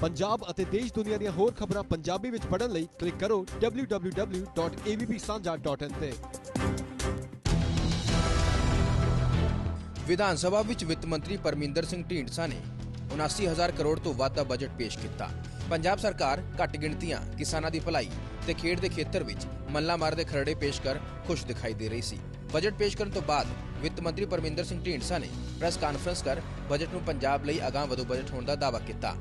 ਪੰਜਾਬ ਅਤੇ ਦੇਸ਼ ਦੁਨੀਆ ਦੀਆਂ ਹੋਰ ਖਬਰਾਂ ਪੰਜਾਬੀ ਵਿੱਚ ਪੜ੍ਹਨ ਲਈ ਕਲਿੱਕ ਕਰੋ www.avpsanja.in ਤੇ। ਵਿਧਾਨ ਸਭਾ ਵਿੱਚ ਵਿੱਤ ਮੰਤਰੀ ਪਰਮਿੰਦਰ ਸਿੰਘ ਢੀਂਡਸਾ ਨੇ 79000 ਕਰੋੜ ਤੋਂ ਵੱਧ ਦਾ ਬਜਟ ਪੇਸ਼ ਕੀਤਾ। ਪੰਜਾਬ ਸਰਕਾਰ ਘੱਟ ਗਿਣਤੀਆਂ ਕਿਸਾਨਾਂ ਦੀ ਭਲਾਈ ਤੇ ਖੇਡ ਦੇ ਖੇਤਰ ਵਿੱਚ ਮੱਲਾ ਮਾਰ ਦੇ ਖਰੜੇ ਪੇਸ਼ ਕਰ ਖੁਸ਼ ਦਿਖਾਈ ਦੇ ਰਹੀ ਸੀ। ਬਜਟ ਪੇਸ਼ ਕਰਨ ਤੋਂ ਬਾਅਦ ਵਿੱਤ ਮੰਤਰੀ ਪਰਮਿੰਦਰ ਸਿੰਘ ਢੀਂਡਸਾ ਨੇ ਪ੍ਰੈਸ ਕਾਨਫਰੰਸ ਕਰ ਬਜਟ ਨੂੰ ਪੰਜਾਬ ਲਈ ਅਗਾਂਹ ਵਧੂ ਬਜਟ ਹੋਣ ਦਾ ਦਾਅਵਾ ਕੀਤਾ।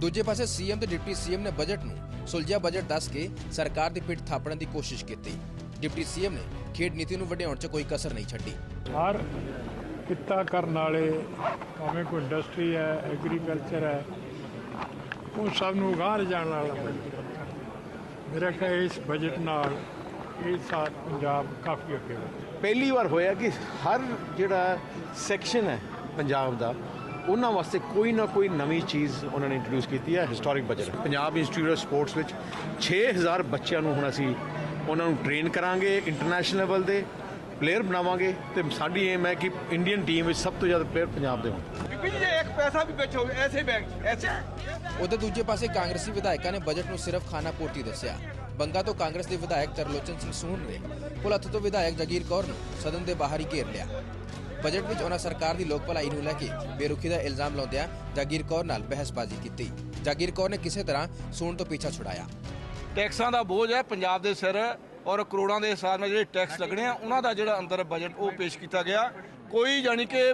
ਦੂਜੇ ਪਾਸੇ ਸੀਐਮ ਤੇ ਡਿਪਟੀ ਸੀਐਮ ਨੇ ਬਜਟ ਨੂੰ ਸੁਲਝਿਆ ਬਜਟ ਦੱਸ ਕੇ ਸਰਕਾਰ ਦੀ ਪਿੱਠ ਥਾਪਣ ਦੀ ਕੋਸ਼ਿਸ਼ ਕੀਤੀ। ਡਿਪਟੀ ਸੀਐਮ ਨੇ ਖੇਡ ਨੀਤੀ ਨੂੰ ਵਧਾਉਣ 'ਚ ਕੋਈ ਕਸਰ ਨਹੀਂ ਛੱਡੀ। ਹਰ ਕਿੱਤਾ ਕਰਨ ਵਾਲੇ ਭਾਵੇਂ ਕੋਈ ਇੰਡਸਟਰੀ ਹੈ ਐਗਰੀਕਲਚਰ ਹੈ ਉਹ ਸਭ ਨੂੰ ਗਾਂਹ ਲਿਜਾਣ ਵਾਲਾ। ਮੇਰਾ ਖਿਆਲ ਇਸ ਬਜਟ ਨਾਲ ਇਹ ਸਾਲ ਪੰਜਾਬ ਕਾਫੀ ਅੱਗੇ ਵਧਿਆ ਪਹਿਲੀ ਵਾਰ ਹੋਇਆ ਕਿ ਹਰ ਜਿਹੜਾ ਸੈਕਸ਼ਨ ਹੈ ਪੰਜਾਬ ਦਾ ਉਹਨਾਂ ਵਾਸਤੇ ਕੋਈ ਨਾ ਕੋਈ ਨਵੀਂ ਚੀਜ਼ ਉਹਨਾਂ ਨੇ ਇੰਟਰੋਡਿਊਸ ਕੀਤੀ ਹੈ historic budget Punjab institute of sports ਵਿੱਚ 6000 ਬੱਚਿਆਂ ਨੂੰ ਹੁਣ ਅਸੀਂ ਉਹਨਾਂ ਨੂੰ ਟ੍ਰੇਨ ਕਰਾਂਗੇ ਇੰਟਰਨੈਸ਼ਨਲ ਲੈਵਲ ਦੇ ਪਲੇਅਰ ਬਣਾਵਾਂਗੇ ਤੇ ਸਾਡੀ ਏਮ ਹੈ ਕਿ ਇੰਡੀਅਨ ਟੀਮ ਵਿੱਚ ਸਭ ਤੋਂ ਜ਼ਿਆਦਾ ਪਲੇਅਰ ਪੰਜਾਬ ਦੇ ਹੋਣ। ਬੀਬੀ ਜੀ ਇੱਕ ਪੈਸਾ ਵੀ ਵਿੱਚ ਹੋਵੇ ਐਸੇ ਬੈਂਕ ਐਸੇ। ਉਧਰ ਦੂਜੇ ਪਾਸੇ ਕਾਂਗਰਸੀ ਵਿਧਾਇਕਾਂ ਨੇ ਬਜਟ ਨੂੰ ਸਿਰਫ ਖਾਣਾ ਪੂਰਤੀ ਦੱਸਿਆ। ਬੰਗਾ ਤੋਂ ਕਾਂਗਰਸ ਦੇ ਵਿਧਾਇਕ ਤਰਲੋਚਨ ਸਿੰਘ ਸੂਨ ਨੇ ਪੁਲੱਥ ਤੋਂ ਵਿਧਾਇਕ ਜਗੀਰ ਕੌਰ ਨੂੰ ਸਦਨ ਦੇ ਬਾਹਰ ਹੀ ਘੇਰ ਲਿਆ। ਬਜਟ ਵਿੱਚ ਉਹਨਾਂ ਸਰਕਾਰ ਦੀ ਲੋਕ ਭਲਾਈ ਨੂੰ ਲੈ ਕੇ ਬੇਰੁਖੀ ਦਾ ਇਲਜ਼ਾਮ ਲਾਉਂਦਿਆਂ ਜਾਗੀਰ ਕੌਰ ਨਾਲ ਬਹਿਸਬਾਜ਼ੀ ਕੀਤੀ। ਜਾਗੀਰ ਕੌਰ ਨੇ ਕਿਸੇ ਤਰ੍ਹਾਂ ਸੂਣ ਤੋਂ ਪਿੱਛਾ ਛੁਡਾਇਆ। ਟੈਕਸਾਂ ਦਾ ਬੋਝ ਹੈ ਪੰਜਾਬ ਦੇ ਸਿਰ ਔਰ ਕਰੋੜਾਂ ਦੇ ਹਿਸਾਬ ਨਾਲ ਜਿਹੜੇ ਟੈਕਸ ਲੱਗਣੇ ਆ ਉਹਨਾਂ ਦਾ ਜਿਹੜਾ ਅੰਦਰ ਬਜਟ ਉਹ ਪੇਸ਼ ਕੀਤਾ ਗਿਆ। ਕੋਈ ਜਾਨੀ ਕਿ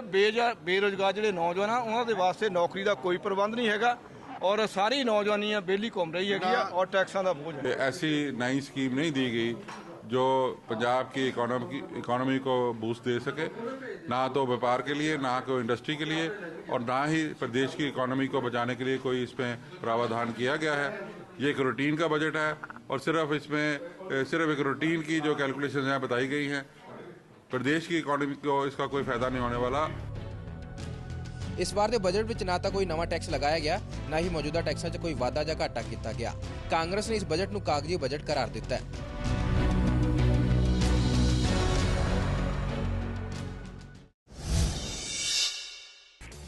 ਬੇਰੋਜ਼ਗਾਰ ਜਿਹੜੇ ਨੌਜਵਾਨ ਆ ਉਹਨਾਂ ਦੇ ਵਾਸਤੇ ਨੌਕਰੀ ਦਾ ਕੋਈ ਪ੍ਰਬੰਧ ਨਹੀਂ ਹੈਗਾ ਔਰ ਸਾਰੀ ਨੌਜਵਾਨੀਆਂ ਬੇਲੀ ਘੁੰਮ ਰਹੀ ਹੈਗੀ ਆ ਔਰ ਟੈਕਸਾਂ ਦਾ ਬੋਝ ਐਸੀ ਨਈ ਸਕੀਮ ਨਹੀਂ ਦੀ ਗਈ। जो पंजाब की इकोनॉमी की इकोनॉमी को बूस्ट दे सके ना तो व्यापार के लिए ना कोई इंडस्ट्री के लिए और ना ही प्रदेश की इकोनॉमी को बचाने के लिए कोई इसमें प्रावधान किया गया है ये एक रूटीन का बजट है और सिर्फ इसमें अ, सिर्फ एक रूटीन की जो कैलकुलेशन यहाँ बताई गई हैं प्रदेश की इकोनॉमी को इसका कोई फायदा नहीं होने वाला ਇਸ ਵਾਰ ਦੇ ਬਜਟ ਵਿੱਚ ਨਾ ਤਾਂ ਕੋਈ ਨਵਾਂ ਟੈਕਸ ਲਗਾਇਆ ਗਿਆ ਨਾ ਹੀ ਮੌਜੂਦਾ ਟੈਕਸਾਂ 'ਚ ਕੋਈ ਵਾਧਾ ਜਾਂ ਘਾਟਾ ਕੀਤਾ ਗਿਆ ਕਾਂਗਰਸ ਨੇ ਇਸ ਬਜਟ ਨੂੰ ਕਾਗਜ਼ੀ ਬਜਟ ਕਰਾਰ ਦਿੱਤਾ ਹੈ